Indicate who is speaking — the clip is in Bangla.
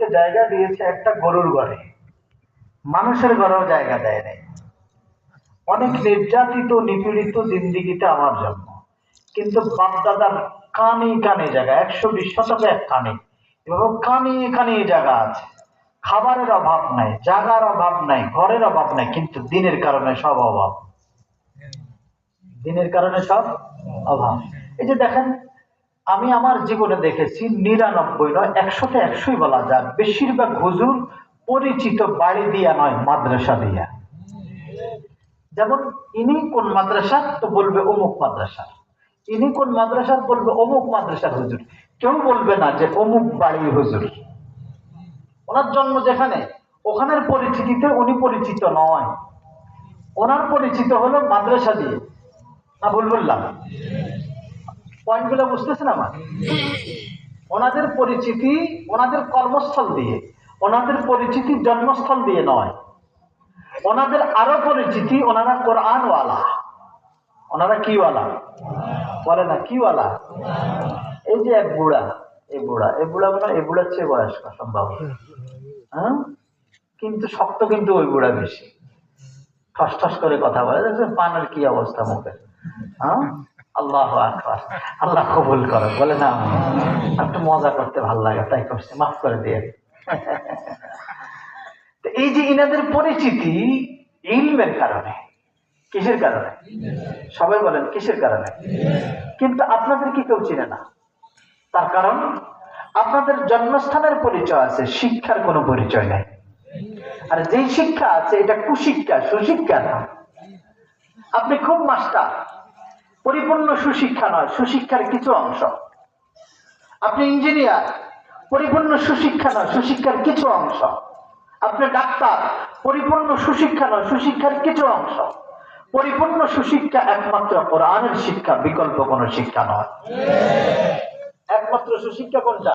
Speaker 1: মানুষকে জায়গা দিয়েছে একটা গরুর ঘরে। মানুষের ঘরেও জায়গা দেয় নাই। অনেক নির্যাতিত, নিপীড়িত জিন্দিগিতে আমার জন্ম। কিন্তু বাপদাদার কানে কানে জায়গা, একশো বিশ শতকে এক কানে। এবং কানে কানে জায়গা আছে। খাবারের অভাব নাই, জাগার অভাব নাই, ঘরের অভাব নাই, কিন্তু দিনের কারণে সব অভাব। দিনের কারণে সব অভাব। এই যে দেখেন আমি আমার জীবনে দেখেছি নিরানব্বই নয়, একশোতে একশোই বলা যায়। বেশিরভাগ হুজুর পরিচিত বাড়ি দিয়া নয়, মাদ্রাসা দিয়া। যেমন, ইনি কোন মাদ্রাসা? তো বলবে অমুক মাদ্রাসা। ইনি কোন মাদ্রাসার বলবে অমুক মাদ্রাসার হুজুর। কেউ বলবে না যে অমুক বাড়ি হুজুর। ওনার জন্ম যেখানে, ওখানের পরিচিতিতে উনি পরিচিত নয়। ওনার পরিচিত হলো মাদ্রাসা দিয়ে। না, ভুল বললাম। পয়েন্টগুলো বুঝতেছেন আমার? ওনাদের পরিচিতি, ওনাদের কর্মস্থল দিয়ে, ওনাদের পরিচিতি জন্মস্থল দিয়ে নয়। ওনাদের আরও পরিচিতি ওনারা কোরআনওয়ালা। ওনারা কিওয়ালা? বলে না, কিওয়ালা? এই যে এক বুড়া, এ বুড়া এ বুড়া মানে এ বুড়ার চেয়ে বয়স্ক, সম্ভব। হ্যাঁ? কিন্তু শক্ত কিন্তু ওই বুড়া বেশি। ঠস ঠস করে কথা বলে পানের কি অবস্থা মুখে? হ্যাঁ? আল্লাহ আকবার। আল্লাহ কবুল করো, বলে না, একটু মজা করতে ভালো লাগে, তাই করছে, মাফ করে দিয়ে এই যে ইনাদের পরিচিতি, ইলমের কারণে, কিসের কারণে? সবাই বলেন, কিসের কারণে? কিন্তু আপনাদের কি কেউ চিনে না? তার কারণ, আপনাদের জন্মস্থানের পরিচয় আছে, শিক্ষার কোনো পরিচয় নাই। আর যেই শিক্ষা আছে, এটা কুশিক্ষা, সুশিক্ষা না। আপনি খুব মাস্টার পরিপূর্ণ সুশিক্ষা নয় সুশিক্ষার কিছু অংশ। আপনি ইঞ্জিনিয়ার পরিপূর্ণ সুশিক্ষা নয় সুশিক্ষার কিছু অংশ। আপনি ডাক্তার পরিপূর্ণ সুশিক্ষা নয় সুশিক্ষার কিছু অংশ। পরিপূর্ণ সুশিক্ষা একমাত্র কোরআনের শিক্ষা বিকল্প কোন শিক্ষা নয়। একমাত্র সুশিক্ষা কোনটা?